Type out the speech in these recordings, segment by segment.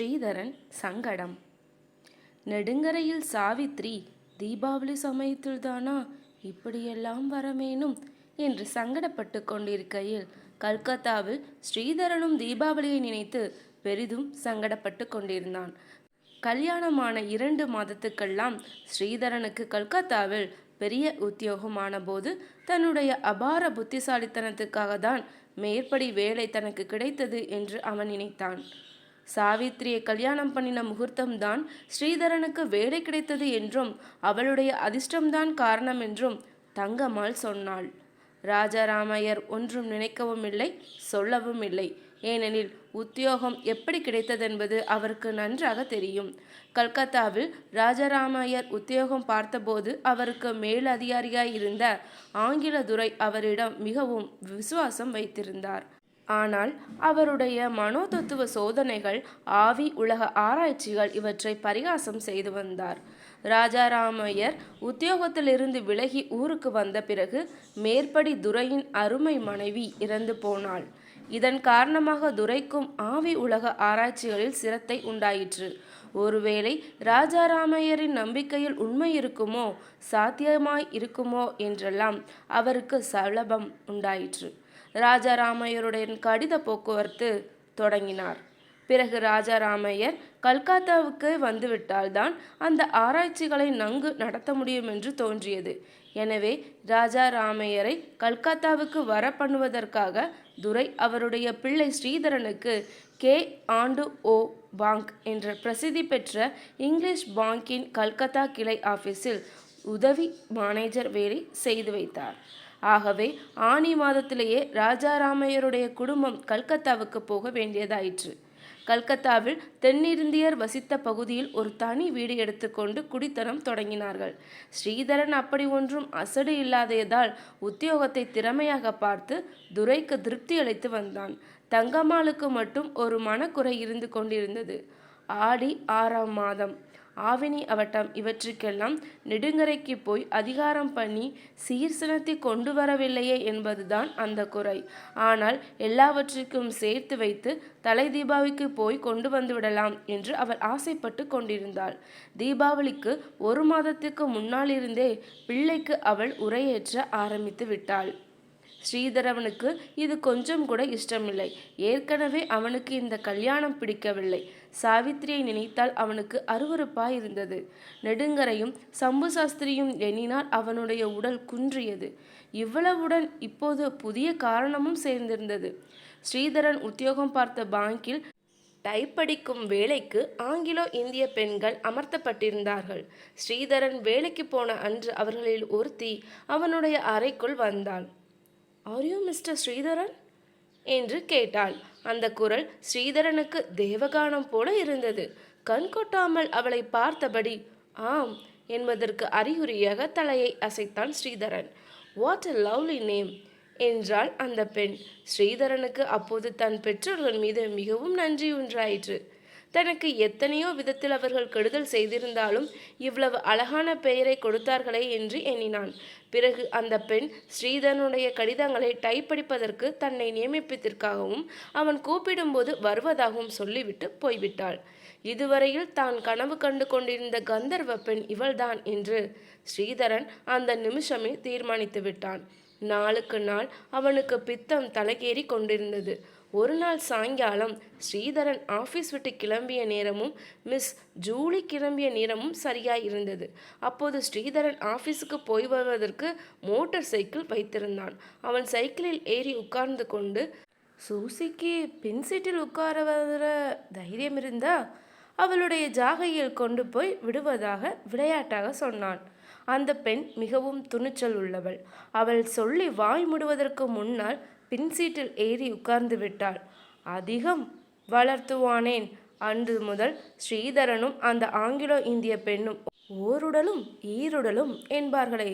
ஸ்ரீதரன் சங்கடம். நெடுங்கரையில் சாவித்ரி தீபாவளி சமயத்தில்தானா? இப்படியெல்லாம் வரமேனும்? என்று சங்கடப்பட்டு கொண்டிருக்கையில் கல்கத்தாவில் ஸ்ரீதரனும் தீபாவளியை நினைத்து பெரிதும் சங்கடப்பட்டு கொண்டிருந்தான். கல்யாணமான இரண்டு மாதத்துக்கெல்லாம் ஸ்ரீதரனுக்கு கல்கத்தாவில் பெரிய உத்தியோகமான போது தன்னுடைய அபார புத்திசாலித்தனத்துக்காக தான் மேற்படி வேலை தனக்கு கிடைத்தது என்று அவன் நினைத்தான். சாவித்திரியை கல்யாணம் பண்ணின முகூர்த்தம்தான் ஸ்ரீதரனுக்கு வேலை கிடைத்தது என்றும் அவளுடைய அதிர்ஷ்டம்தான் காரணம் என்றும் தங்கம்மாள் சொன்னாள். ராஜாராமையர் ஒன்றும் நினைக்கவும் இல்லை சொல்லவும் இல்லை. ஏனெனில் உத்தியோகம் எப்படி கிடைத்ததென்பது அவருக்கு நன்றாக தெரியும். கல்கத்தாவில் ராஜாராமையர் உத்தியோகம் பார்த்தபோது அவருக்கு மேலதிகாரியாய் இருந்த ஆங்கில துறை அவரிடம் மிகவும் விசுவாசம் வைத்திருந்தார். ஆனால் அவருடைய மனோதத்துவ சோதனைகள் ஆவி உலக ஆராய்ச்சிகள் இவற்றை பரிகாசம் செய்து வந்தார். ராஜாராமையர் உத்தியோகத்திலிருந்து விலகி ஊருக்கு வந்த பிறகு மேற்படி துரையின் அருமை மனைவி இறந்து போனாள். இதன் காரணமாக துரைக்கும் ஆவி உலக ஆராய்ச்சிகளில் சிரத்தை உண்டாயிற்று. ஒருவேளை ராஜாராமையரின் நம்பிக்கையில் உண்மை இருக்குமோ சாத்தியமாய் இருக்குமோ என்றெல்லாம் அவருக்கு சலபம் உண்டாயிற்று. ராஜாராமையருடைய கடித போக்குவரத்து தொடங்கினார். பிறகு ராஜாராமையர் கல்கத்தாவுக்கு வந்துவிட்டால்தான் அந்த ஆராய்ச்சிகளை நன்கு நடத்த முடியும் என்று தோன்றியது. எனவே ராஜாராமையரை கல்கத்தாவுக்கு வர பண்ணுவதற்காக துரை அவருடைய பிள்ளை ஸ்ரீதரனுக்கு கே. ஆண்டு ஓ. பாங்க் என்ற பிரசித்தி பெற்ற இங்கிலீஷ் பாங்கின் கல்கத்தா கிளை ஆஃபீஸில் உதவி மேனேஜர் வேலை செய்து வைத்தார். ஆகவே ஆனி மாதத்திலேயே ராஜாராமையருடைய குடும்பம் கல்கத்தாவுக்கு போக வேண்டியதாயிற்று. கல்கத்தாவில் தென்னிந்தியர் வசித்த பகுதியில் ஒரு தனி வீடு எடுத்துக்கொண்டு குடித்தனம் தொடங்கினார்கள். ஸ்ரீதரன் அப்படி ஒன்றும் அசடு இல்லாததால் உத்தியோகத்தை திறமையாக பார்த்து துரைக்கு திருப்தி அளித்து வந்தான். தங்கம்மாளுக்கு மட்டும் ஒரு மனக்குறை இருந்து கொண்டிருந்தது. ஆடி ஆறாம் மாதம். ஆவினி அவட்டம் இவற்றுக்கெல்லாம் நெடுங்கரைக்கு போய் அதிகாரம் பண்ணி சீர்சனத்தை கொண்டு வரவில்லையே என்பதுதான் அந்த குறை. ஆனால் எல்லாவற்றிற்கும் சேர்த்து வைத்து தலை தீபாவளிக்கு போய் கொண்டு வந்துவிடலாம் என்று அவள் ஆசைப்பட்டு கொண்டிருந்தாள். தீபாவளிக்கு ஒரு மாதத்துக்கு முன்னாலிருந்தே பிள்ளைக்கு அவள் உரையேற்ற ஆரம்பித்து விட்டாள். ஸ்ரீதரவனுக்கு இது கொஞ்சம் கூட இஷ்டமில்லை. ஏற்கனவே அவனுக்கு இந்த கல்யாணம் பிடிக்கவில்லை. சாவித்திரியை நினைத்தால் அவனுக்கு அருவறுப்பாய் இருந்தது நெடுங்கரையும் சம்பு சாஸ்திரியும் எண்ணினால் அவனுடைய உடல் குன்றியது. இவ்வளவுடன் இப்போது புதிய காரணமும் சேர்ந்திருந்தது. ஸ்ரீதரன் உத்தியோகம் பார்த்த பாங்கில் டைப்படிக்கும் வேலைக்கு ஆங்கிலோ இந்திய பெண்கள் அமர்த்தப்பட்டிருந்தார்கள். ஸ்ரீதரன் வேலைக்கு போன அன்று அவர்களில் ஒருத்தி அவனுடைய அறைக்குள் வந்தாள். ஆர் யூ மிஸ்டர் ஸ்ரீதரன் என்று கேட்டாள். அந்த குரல் ஸ்ரீதரனுக்கு தேவகானம் போல இருந்தது. கண் கொட்டாமல் அவளை பார்த்தபடி ஆம் என்பதற்கு அறிகுறியாக தலையை அசைத்தான் Sridharan. What a lovely name என்றாள் அந்த பெண். ஸ்ரீதரனுக்கு அப்போது தன் பெற்றோர்கள் மீது மிகவும் நன்றி உண்டாயிற்று. தனக்கு எத்தனையோ விதத்தில் அவர்கள் கெடுதல் செய்திருந்தாலும் இவ்வளவு அழகான பெயரை கொடுத்தார்களே என்று எண்ணினான். பிறகு அந்த பெண் ஸ்ரீதனுடைய கடிதங்களை டைப்படிப்பதற்கு தன்னை நியமிப்பதற்காகவும் அவன் கூப்பிடும்போது வருவதாகவும் சொல்லிவிட்டு போய்விட்டாள். இதுவரையில் தான் கனவு கண்டு கொண்டிருந்த கந்தர்வ பெண் இவள்தான் என்று ஸ்ரீதரன் அந்த நிமிஷமே தீர்மானித்து விட்டான். நாளுக்கு நாள் அவனுக்கு பித்தம் தலைகேறி கொண்டிருந்தது. ஒரு நாள் சாயங்காலம் ஸ்ரீதரன் ஆஃபீஸ் விட்டு கிளம்பிய நேரமும் மிஸ் ஜூலி கிளம்பிய நேரமும் சரியாய் இருந்தது. அப்போது ஸ்ரீதரன் ஆஃபீஸுக்கு போய் வருவதற்கு மோட்டார் சைக்கிள் வைத்திருந்தான். அவன் சைக்கிளில் ஏறி உட்கார்ந்து கொண்டு சூசிக்கு பின் சீட்டில் உட்கார வர தைரியம் இருந்தா? அவளுடைய ஜாகையில் கொண்டு போய் விடுவதாக விளையாட்டாக சொன்னான். அந்த பெண் மிகவும் துணிச்சல் உள்ளவள். அவள் சொல்லி வாய் முடுவதற்கு முன்னால் பின் சீட்டில் ஏறி உட்கார்ந்து விட்டாள். அதிகம் வளர்த்துவானேன். அன்று முதல் ஸ்ரீதரனும் அந்த ஆங்கிலோ இந்திய பெண்ணும் ஓருடலும் ஈருடலும் என்பார்களே.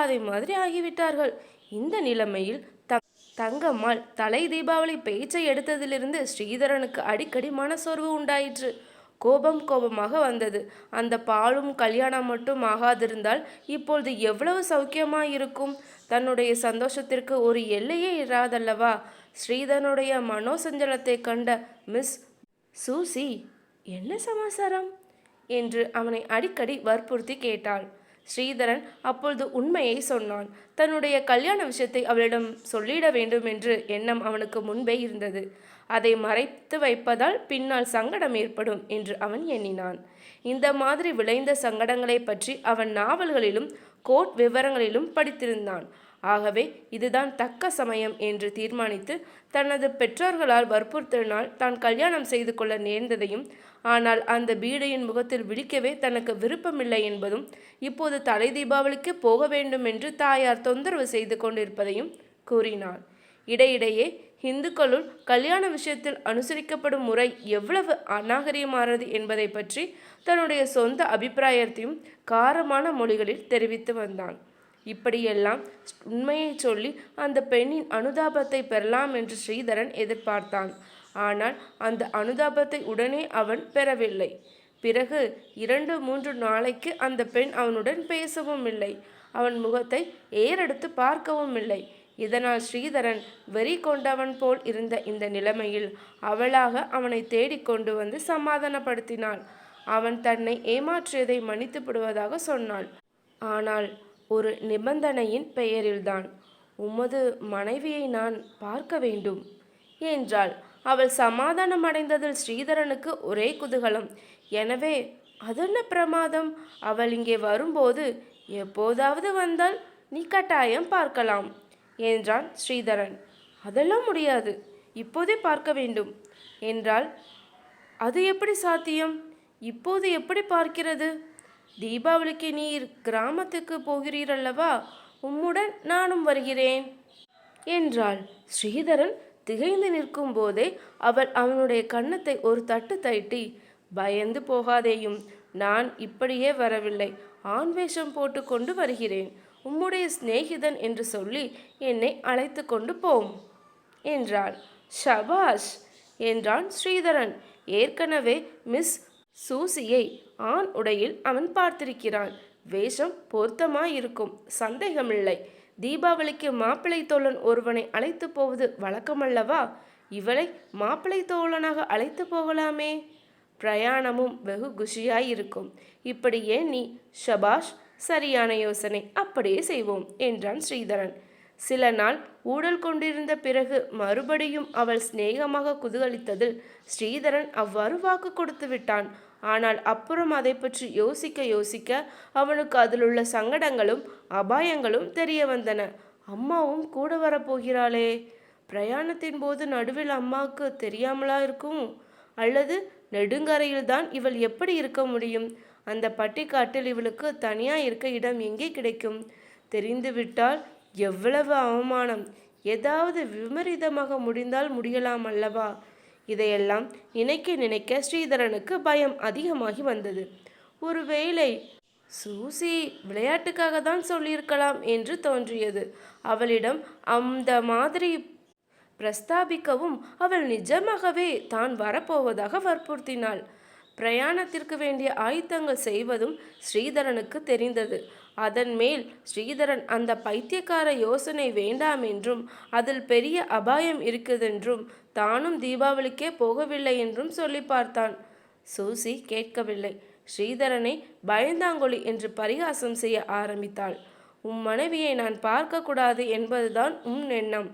அதை மாதிரி ஆகிவிட்டார்கள். இந்த நிலைமையில் த தங்கம்மாள் தலை தீபாவளி பேச்சை எடுத்ததிலிருந்து ஸ்ரீதரனுக்கு அடிக்கடி மனசோர்வு உண்டாயிற்று. கோபம் கோபமாக வந்தது. அந்த பாலும் கல்யாணம் மட்டும் ஆகாதிருந்தால் இப்பொழுது எவ்வளவு சௌக்கியமாயிருக்கும்? தன்னுடைய சந்தோஷத்திற்கு ஒரு எல்லையே இராதல்லவா? ஸ்ரீதனுடைய மனோசஞ்சலத்தை கண்ட மிஸ் சூசி என்ன சமாசாரம்? என்று அவனை அடிக்கடி வற்புறுத்தி கேட்டாள். ஸ்ரீதரன் அப்பொழுது உண்மையை சொன்னான். தன்னுடைய கல்யாண விஷயத்தை அவளிடம் சொல்லிட வேண்டும் என்று எண்ணம் அவனுக்கு முன்பே இருந்தது. அதை மறைத்து வைப்பதால் பின்னால் சங்கடம் ஏற்படும் என்று அவன் எண்ணினான். இந்த மாதிரி விளைந்த சங்கடங்களை பற்றி அவன் நாவல்களிலும் கோர்ட் விவரங்களிலும் படித்திருந்தான். ஆகவே இதுதான் தக்க சமயம் என்று தீர்மானித்து தனது பெற்றோர்களால் வற்புறுத்தினால் தான் கல்யாணம் செய்து கொள்ள நேர்ந்ததையும் ஆனால் அந்த பீடையின் முகத்தில் விழிக்கவே தனக்கு விருப்பமில்லை என்பதும் இப்போது தலை தீபாவளிக்கு போக வேண்டும் என்று தாயார் தொந்தரவு செய்து கொண்டிருப்பதையும் கூறினாள். இடையிடையே இந்துக்களுள் கல்யாண விஷயத்தில் அனுசரிக்கப்படும் முறை எவ்வளவு அநாகரிகமானது என்பதை பற்றி தன்னுடைய சொந்த அபிப்பிராயத்தையும் காரமான மொழிகளில் தெரிவித்து வந்தான். இப்படியெல்லாம் உண்மையை சொல்லி அந்த பெண்ணின் அனுதாபத்தை பெறலாம் என்று ஸ்ரீதரன் எதிர்பார்த்தான். ஆனால் அந்த அனுதாபத்தை உடனே அவன் பெறவில்லை. பிறகு இரண்டு மூன்று நாளைக்கு அந்த பெண் அவனுடன் பேசவும் இல்லை அவன் முகத்தை ஏறெடுத்து பார்க்கவும் இல்லை. இதனால் ஸ்ரீதரன் வெறி கொண்டவன் போல் இருந்த இந்த நிலைமையில் அவளாக அவனை தேடிக்கொண்டு வந்து சமாதானப்படுத்தினாள். அவன் தன்னை ஏமாற்றியதை மன்னித்து விடுவதாக சொன்னாள். ஆனால் ஒரு நிபந்தனையின் பெயரில்தான் உமது மனைவியை நான் பார்க்க வேண்டும் என்றாள். அவள் சமாதானம் அடைந்ததில் ஸ்ரீதரனுக்கு ஒரே குதூகலம். எனவே அதென்ன பிரமாதம்? அவள் இங்கே வரும்போது எப்போதாவது வந்தால் நீ கட்டாயம் பார்க்கலாம். என்றான் ஸ்ரீதரன். அதெல்லாம் முடியாது. இப்போதே பார்க்க வேண்டும். என்றால் அது எப்படி சாத்தியம்? இப்போது எப்படி பார்க்கிறது? தீபாவளிக்கு நீர் கிராமத்துக்கு போகிறீரல்லவா உம்முடன் நானும் வருகிறேன். என்றாள். ஸ்ரீதரன் திகைந்து நிற்கும் போதே அவள் அவனுடைய கன்னத்தை ஒரு தட்டு தட்டி பயந்து போகாதேயும். நான் இப்படியே வரவில்லை. ஆண் வேஷம் போட்டுக்கொண்டு வருகிறேன். உம்முடைய சிநேகிதன் என்று சொல்லி என்னை அழைத்து கொண்டு போம் என்றாள். ஷபாஷ் என்றான் ஸ்ரீதரன். ஏற்கனவே மிஸ் சூசியை ஆண் உடையில் அவன் பார்த்திருக்கிறான். வேஷம் பொருத்தமாயிருக்கும் சந்தேகமில்லை. தீபாவளிக்கு மாப்பிள்ளை தோழன் ஒருவனை அழைத்து போவது வழக்கமல்லவா? இவளை மாப்பிள்ளை தோழனாக அழைத்து போகலாமே? பிரயாணமும் வெகு குஷியாயிருக்கும் இப்படி ஏன் நீ ஷபாஷ் சரியான யோசனை அப்படியே செய்வோம் என்றான் ஸ்ரீதரன். சில நாள் ஊடல் கொண்டிருந்த பிறகு மறுபடியும் அவள் சிநேகமாக குதூகலித்ததில் ஸ்ரீதரன் அவ்வாறு வாக்கு கொடுத்து விட்டான். ஆனால் அப்புறம் அதை பற்றி யோசிக்க யோசிக்க அவனுக்கு அதிலுள்ள சங்கடங்களும் அபாயங்களும் தெரிய வந்தன. அம்மாவும் கூட வரப்போகிறாளே பிரயாணத்தின் போது நடுவில் அம்மாவுக்கு தெரியாமலா இருக்கும்? அல்லது நெடுங்கரையில்தான் இவள் எப்படி இருக்க முடியும்? அந்த பட்டிக்காட்டில் இவளுக்கு தனியாக இருக்க இடம் எங்கே கிடைக்கும்? தெரிந்துவிட்டால் எவ்வளவு அவமானம். ஏதாவது விபரீதமாக முடிந்தால் முடியலாம் அல்லவா? இதையெல்லாம் நினைக்க நினைக்க ஸ்ரீதரனுக்கு பயம் அதிகமாகி வந்தது. ஒருவேளை சூசி விளையாட்டுக்காக தான் சொல்லியிருக்கலாம் என்று தோன்றியது. அவளிடம் அந்த மாதிரி பிரஸ்தாபிக்கவும் அவள் நிஜமாகவே தான் வரப்போவதாக வற்புறுத்தினாள். பிரயாணத்திற்கு வேண்டிய ஆயுத்தங்கள் செய்வதும் ஸ்ரீதரனுக்கு தெரிந்தது. அதன் மேல் ஸ்ரீதரன் அந்த பைத்தியக்கார யோசனை வேண்டாம் என்றும் அதில் பெரிய அபாயம் இருக்குதென்றும் தானும் தீபாவளிக்கே போகவில்லை என்றும் சொல்லி பார்த்தான். சூசி கேட்கவில்லை. ஸ்ரீதரனை பயந்தாங்கொழி என்று பரிகாசம் செய்ய ஆரம்பித்தாள். உம் மனைவியை நான் பார்க்கக்கூடாது என்பதுதான் உம் எண்ணம்.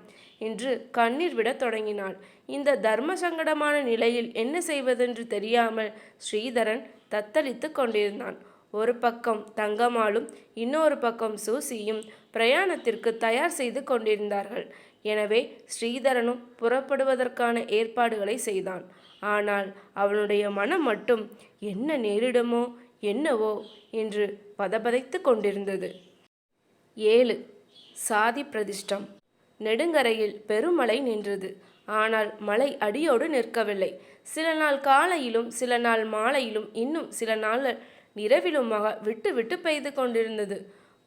என்று கண்ணீர் விடத் தொடங்கினாள். இந்த தர்ம சங்கடமான நிலையில் என்ன செய்வதென்று தெரியாமல் ஸ்ரீதரன் தத்தளித்து கொண்டிருந்தான். ஒரு பக்கம் தங்கமாலும் இன்னொரு பக்கம் சூசியும் பிரயாணத்திற்கு தயார் செய்து கொண்டிருந்தார்கள். எனவே ஸ்ரீதரனும் புறப்படுவதற்கான ஏற்பாடுகளை செய்தான். ஆனால் அவனுடைய மனம் மட்டும் என்ன நேரிடுமோ என்னவோ? என்று பதபதைத்து கொண்டிருந்தது. ஏழு. சாதி பிரதிஷ்டம். நெடுங்கரையில் பெருமழை நின்றது. ஆனால் மழை அடியோடு நிற்கவில்லை. சில நாள் காலையிலும் சில நாள் மாலையிலும் இன்னும் சில நாள் இரவிலுமாக விட்டு விட்டு பெய்து கொண்டிருந்தது.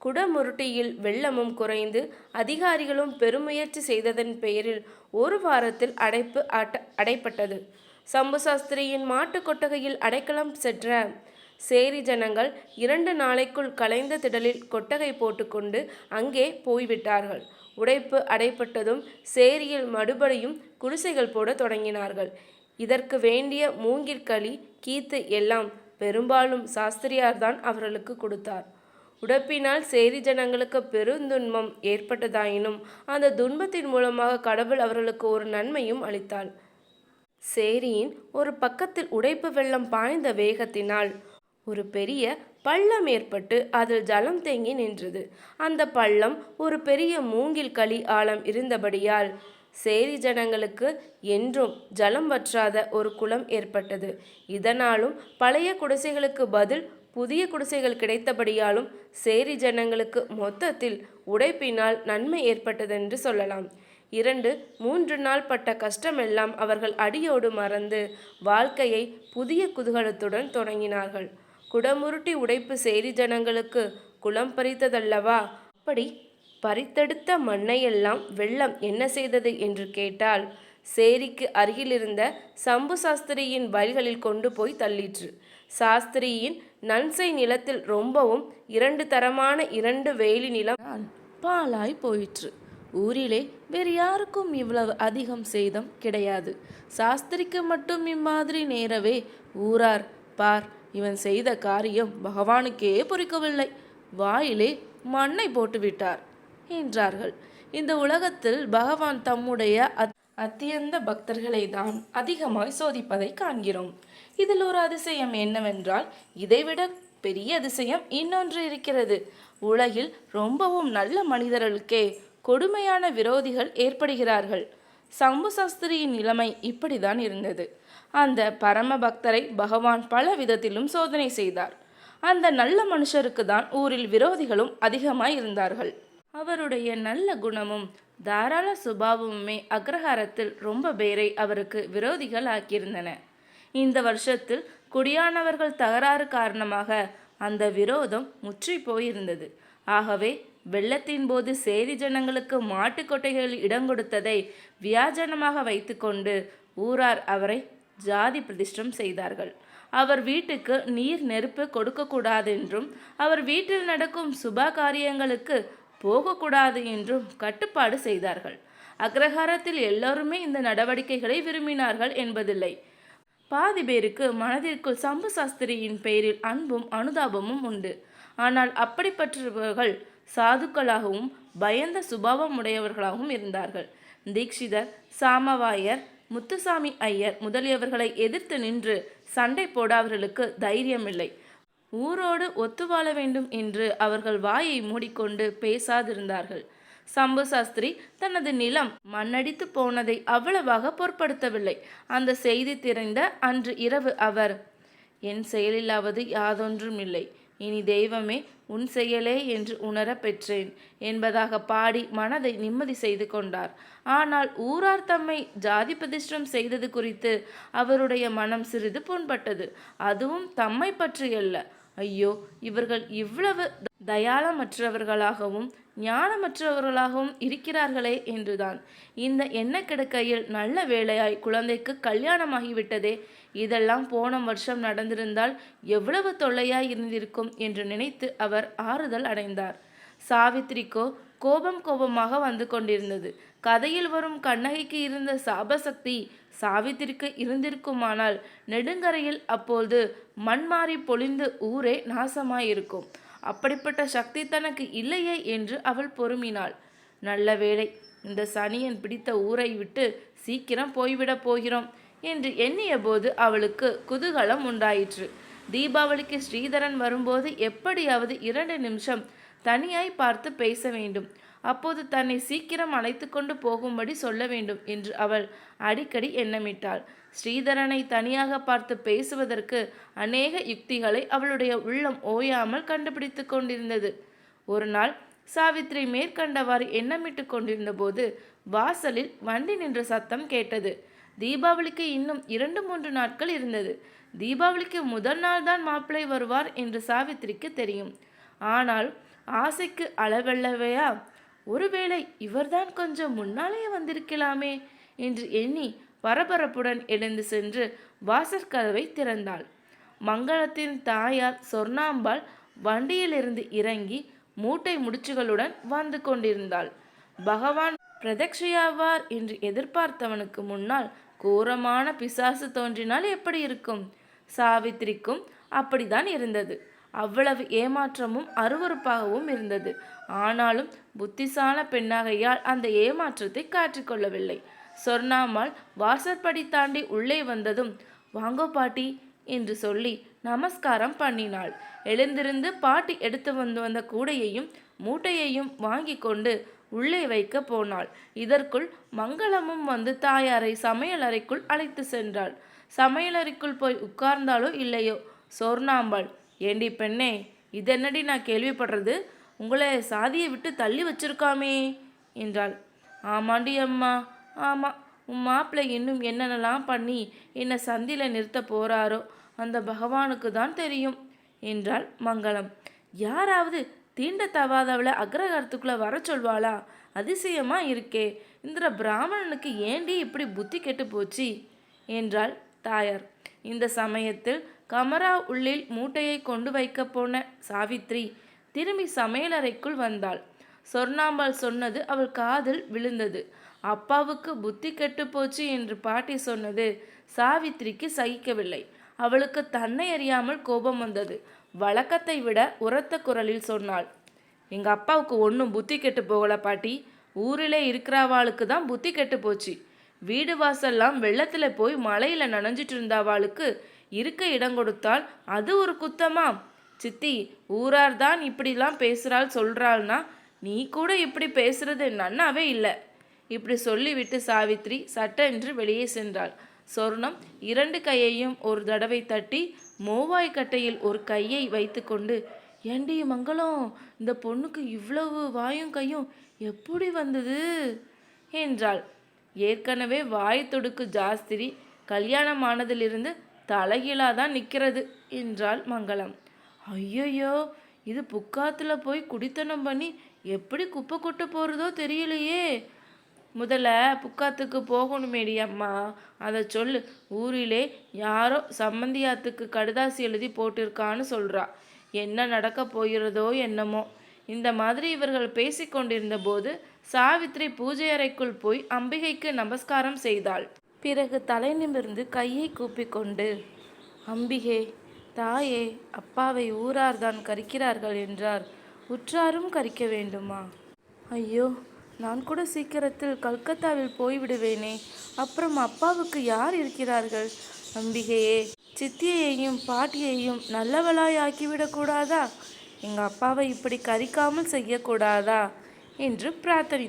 குடமுருட்டியில் வெள்ளமும் குறைந்து அதிகாரிகளும் பெருமுயற்சி செய்ததன் பெயரில் ஒரு வாரத்தில் அடைப்பு அட்ட அடைப்பட்டது. சம்பு சாஸ்திரியின் மாட்டு கொட்டகையில் அடைக்கலம் சென்ற சேரி ஜனங்கள் இரண்டு நாளைக்குள் கலைந்த திடலில் கொட்டகை போட்டுக்கொண்டு அங்கே போய்விட்டார்கள். உடைப்பு அடைப்பட்டதும் சேரியில் மறுபடியும் குடிசைகள் போட தொடங்கினார்கள். இதற்கு வேண்டிய மூங்கிற்களி கீத்து எல்லாம் பெரும்பாலும் சாஸ்திரியார்தான் அவர்களுக்கு கொடுத்தார். உடப்பினால் சேரி ஜனங்களுக்கு பெருந்துன்பம் ஏற்பட்டதாயினும் அந்த துன்பத்தின் மூலமாக கடவுள் அவர்களுக்கு ஒரு நன்மையும் அளித்தாள். சேரியின் ஒரு பக்கத்தில் உடைப்பு வெள்ளம் பாய்ந்த வேகத்தினால் ஒரு பெரிய பள்ளம் ஏற்பட்டு அதில் ஜலம் தேங்கி நின்றது. அந்த பள்ளம் ஒரு பெரிய மூங்கில் களி ஆழம் இருந்தபடியால் சேரி ஜனங்களுக்கு என்றும் ஜலம் வற்றாத ஒரு குளம் ஏற்பட்டது. இதனாலும் பழைய குடிசைகளுக்கு பதில் புதிய குடிசைகள் கிடைத்தபடியாலும் சேரி ஜனங்களுக்கு மொத்தத்தில் உடைப்பினால் நன்மை ஏற்பட்டதென்று சொல்லலாம். இரண்டு மூன்று நாள் பட்ட கஷ்டமெல்லாம் அவர்கள் அடியோடு மறந்து வாழ்க்கையை புதிய குதூகலத்துடன் தொடங்கினார்கள். குடமுருட்டி உடைப்பு சேரி ஜனங்களுக்கு குளம் பறித்ததல்லவா? அப்படி பறித்தெடுத்த மண்ணையெல்லாம் வெள்ளம் என்ன செய்தது என்று கேட்டால் சேரிக்கு அருகிலிருந்த சம்பு சாஸ்திரியின் வயல்களில் கொண்டு போய் தள்ளிற்று. சாஸ்திரியின் நன்சை நிலத்தில் ரொம்பவும் இரண்டு தரமான இரண்டு வேலி நிலம் பாலாய் போயிற்று. ஊரிலே வேறு யாருக்கும் இவ்வளவு அதிகம் சேதம் கிடையாது. சாஸ்திரிக்கு மட்டும் இம்மாதிரி நேரவே ஊரார் பார் இவன் செய்த காரியம் பகவானுக்கே பொறிக்கவில்லை வாயிலே மண்ணை போட்டுவிட்டார். என்றார்கள். இந்த உலகத்தில் பகவான் தம்முடைய அத்தியந்த பக்தர்களை தான் அதிகமாய் சோதிப்பதை காண்கிறோம். இதில் ஒரு அதிசயம் என்னவென்றால் இதைவிட பெரிய அதிசயம் இன்னொன்று இருக்கிறது. உலகில் ரொம்பவும் நல்ல மனிதர்களுக்கே கொடுமையான விரோதிகள் ஏற்படுகிறார்கள். சம்பு சாஸ்திரியின் நிலைமை இப்படிதான் இருந்தது. அந்த பரம பக்தரை பகவான் பல விதத்திலும் சோதனை செய்தார். அந்த நல்ல மனுஷருக்கு தான் ஊரில் விரோதிகளும் அதிகமாய் இருந்தார்கள். அவருடைய நல்ல குணமும் தாராள சுபாவமுமே அக்ரஹாரத்தில் ரொம்ப பேரை அவருக்கு விரோதிகள் ஆக்கியிருந்தன. இந்த வருஷத்தில் குடியானவர்கள் தகராறு காரணமாக அந்த விரோதம் முற்றி போயிருந்தது. ஆகவே வெள்ளத்தின் போது சேரி ஜனங்களுக்கு மாட்டுக் கொட்டைகளில் இடம் கொடுத்ததை வியாஜனமாக வைத்துக்கொண்டு ஊரார் அவரை ஜாதி பிரதிஷ்டம் செய்தார்கள். அவர் வீட்டுக்கு நீர் நெருப்பு கொடுக்கக்கூடாதென்றும் அவர் வீட்டில் நடக்கும் சுப காரியங்களுக்கு போகக்கூடாது என்றும் கட்டுப்பாடு செய்தார்கள். அக்ரஹாரத்தில் எல்லோருமே இந்த நடவடிக்கைகளை விரும்பினார்கள் என்பதில்லை. பாதி பேருக்கு மனதிற்குள் சம்பு சாஸ்திரியின் பெயரில் அன்பும் அனுதாபமும் உண்டு. ஆனால் அப்படிப்பட்டவர்கள் சாதுக்களாகவும் பயந்த சுபாவம் உடையவர்களாகவும் இருந்தார்கள். தீக்ஷிதர் சாமவாயர் முத்துசாமி ஐயர் முதலியவர்களை எதிர்த்து நின்று சண்டை போட அவர்களுக்கு தைரியமில்லை. ஊரோடு ஒத்து வாழ வேண்டும் என்று அவர்கள் வாயை மூடிக்கொண்டு பேசாதிருந்தார்கள். சம்பு சாஸ்திரி தனது நிலம் மண்ணடித்து போனதை அவ்வளவாக பொருட்படுத்தவில்லை. அந்த செய்தி திறந்த அன்று இரவு அவர் என் செயலிலாவது யாதொன்றும் இல்லை. இனி தெய்வமே உன் செயலே என்று உணர பெற்றேன் என்பதாக பாடி மனதை நிம்மதி செய்து கொண்டார். ஆனால் ஊரார் தம்மை ஜாதி பிரதிஷ்டம் செய்தது குறித்து அவருடைய மனம் சிறிது புண்பட்டது. அதுவும் தம்மை பற்றியல்ல ஐயோ இவர்கள் இவ்வளவு தயாளமற்றவர்களாகவும் ஞானமற்றவர்களாகவும் இருக்கிறார்களே என்றுதான். இந்த எண்ண கிடக்கையில் நல்ல வேளையாய் குழந்தைக்கு கல்யாணமாகிவிட்டதே இதெல்லாம் போன வருஷம் நடந்திருந்தால் எவ்வளவு தொல்லையாய் இருந்திருக்கும் என்று நினைத்து அவர் ஆறுதல் அடைந்தார். சாவித்திரிக்கோ கோபம் கோபமாக வந்து கொண்டிருந்தது. கதையில் வரும் கண்ணகிக்கு இருந்த சாபசக்தி சாவித்திரிக்கு இருந்திருக்குமானால் நெடுங்கரையில் அப்போது மண் மாறி பொழிந்து ஊரே நாசமாயிருக்கும். அப்படிப்பட்ட சக்தி தனக்கு இல்லையே என்று அவள் பொறுமினாள். நல்ல வேளை இந்த சனியன் பிடித்த ஊரை விட்டு சீக்கிரம் போய்விடப் போகிறோம். என்று எண்ணிய போது அவளுக்கு குதூகலம் உண்டாயிற்று. தீபாவளிக்கு ஸ்ரீதரன் வரும்போது எப்படியாவது இரண்டு நிமிஷம் தனியாய் பார்த்து பேச வேண்டும். அப்போது தன்னை சீக்கிரம் அழைத்து கொண்டு போகும்படி சொல்ல வேண்டும் என்று அவள் அடிக்கடி எண்ணமிட்டாள். ஸ்ரீதரனை தனியாக பார்த்து பேசுவதற்கு அநேக யுக்திகளை அவளுடைய உள்ளம் ஓயாமல் கண்டுபிடித்து கொண்டிருந்தது. ஒரு நாள் சாவித்ரி மேற்கண்டவாறு எண்ணமிட்டு கொண்டிருந்த போது வாசலில் வண்டி நின்ற சத்தம் கேட்டது. தீபாவளிக்கு இன்னும் இரண்டு மூன்று நாட்கள் இருந்தது. தீபாவளிக்கு முதல் நாள் தான் மாப்பிள்ளை வருவார் என்று சாவித்திரிக்கு தெரியும். ஆனால் ஆசைக்கு அளவல்லவையா ஒருவேளை இவர்தான் கொஞ்சம் முன்னாலேயே வந்திருக்கலாமே என்று எண்ணி பரபரப்புடன் எழுந்து சென்று வாசற்கதவை திறந்தாள். மங்களத்தின் தாயார் சொர்ணாம்பாள் வண்டியிலிருந்து இறங்கி மூட்டை முடிச்சுகளுடன் வந்து கொண்டிருந்தாள். பகவான் பிரதக்ஷையாவார் என்று எதிர்பார்த்தவனுக்கு முன்னால் கோரமான பிசாசு தோன்றினால் எப்படி இருக்கும்? சாவித்திரிக்கும் அப்படிதான் இருந்தது. அவ்வளவு ஏமாற்றமும் அருவருப்பாகவும் இருந்தது. ஆனாலும் புத்திசால பெண்ணாகையால் அந்த ஏமாற்றத்தை காற்றிக்கொள்ளவில்லை சொர்ணாமால் வாசற்படி தாண்டி உள்ளே வந்ததும் வாங்கோ பாட்டி என்று சொல்லி நமஸ்காரம் பண்ணினாள். எழுந்திருந்து பாட்டி எடுத்து வந்து வந்த கூடையையும் மூட்டையையும் வாங்கி கொண்டு உள்ளே வைக்க போனாள். இதற்குள் மங்களமும் வந்து தாயாரை சமையலறைக்குள் அழைத்து சென்றாள். சமையலறைக்குள் போய் உட்கார்ந்தாலோ இல்லையோ? சோர்ணாம்பாள். ஏண்டி பெண்ணே இதென்னடி நான் கேள்விப்படுறது? உங்களை சாதியை விட்டு தள்ளி வச்சிருக்காமே என்றாள். ஆமாண்டி அம்மா ஆமாம் உன் மாப்பிள்ளை இன்னும் என்னென்னலாம் பண்ணி என்னை சந்தியில் நிறுத்த போகிறாரோ அந்த பகவானுக்கு தான் தெரியும் என்றாள் மங்களம். யாராவது தீண்ட தவாதவளை அக்ரகாரத்துக்குள்ளே வர சொல்வாளா? அதிசயமா இருக்கே. இந்த பிராமணனுக்கு ஏண்டி இப்படி புத்தி கெட்டு போச்சு? என்றாள் தாயார். இந்த சமயத்தில் கமரா உள்ளில் மூட்டையை கொண்டு வைக்க போன சாவித்ரி திரும்பி சமையலறைக்குள் வந்தாள். சொர்ணாம்பாள் சொன்னது அவள் காதில் விழுந்தது. அப்பாவுக்கு புத்தி கெட்டு போச்சு என்று பாட்டி சொன்னது சாவித்திரிக்கு சகிக்கவில்லை. அவளுக்கு தன்னை அறியாமல் கோபம் வந்தது. வழக்கத்தை விட உரத்த குரலில் சொன்னாள். எங்கள் அப்பாவுக்கு ஒன்றும் புத்தி கெட்டு போகல பாட்டி. ஊரிலே இருக்கிறவாளுக்கு தான் புத்தி கெட்டு போச்சு. வீடு வாசல்லாம் வெள்ளத்தில் போய் மலையில் நனைஞ்சிட்டு இருந்தவாளுக்கு இருக்க இடம் கொடுத்தால் அது ஒரு குத்தமா? சித்தி ஊரார் தான் இப்படிலாம் பேசுகிறாள் சொல்கிறாள்னா நீ கூட இப்படி பேசுறது நன்னாவே இல்லை. இப்படி சொல்லிவிட்டு சாவித்ரி சட்டென்று வெளியே சென்றாள். சொர்ணம் இரண்டு கையையும் ஒரு தடவை தட்டி மோவாய் கட்டையில் ஒரு கையை வைத்துக்கொண்டு ஏண்டி மங்களம் இந்த பொண்ணுக்கு இவ்வளவு வாயும் கையும் எப்படி வந்தது? என்றாள். ஏற்கனவே வாய் தொடுக்கு ஜாஸ்திரி கல்யாணம் ஆனதிலிருந்து தலைகீழாக தான் நிற்கிறது என்றாள் மங்களம். ஐயையோ இது புக்காத்தில் போய் குடித்தனம் பண்ணி எப்படி குப்பை கொட்ட போகிறதோ தெரியலையே. முதல்ல புக்காத்துக்கு போகணுமேடி அம்மா. அதை சொல்லு. ஊரிலே யாரோ சம்மந்தியாத்துக்கு கடுதாசி எழுதி போட்டிருக்கான்னு சொல்கிறா என்ன நடக்க போகிறதோ என்னமோ. இந்த மாதிரி இவர்கள் பேசிக்கொண்டிருந்த போது சாவித்ரி பூஜை அறைக்குள் போய் அம்பிகைக்கு நமஸ்காரம் செய்தாள். பிறகு தலை நிமிர்ந்து கையை கூப்பிக்கொண்டு அம்பிகே தாயே அப்பாவை ஊரார்தான் கரிக்கிறார்கள் என்றார். உற்றாரும் கரிக்க வேண்டுமா? ஐயோ நான் கூட சீக்கிரத்தில் கல்கத்தாவில் போய்விடுவேனே. அப்புறம் அப்பாவுக்கு யார் இருக்கிறார்கள்? அம்பிகையே சித்தியையும் பாட்டியையும் நல்லவளாய் ஆக்கிவிடக்கூடாதா எங்கள் அப்பாவை இப்படி கரிக்காமல் செய்யக்கூடாதா என்று பிரார்த்தனை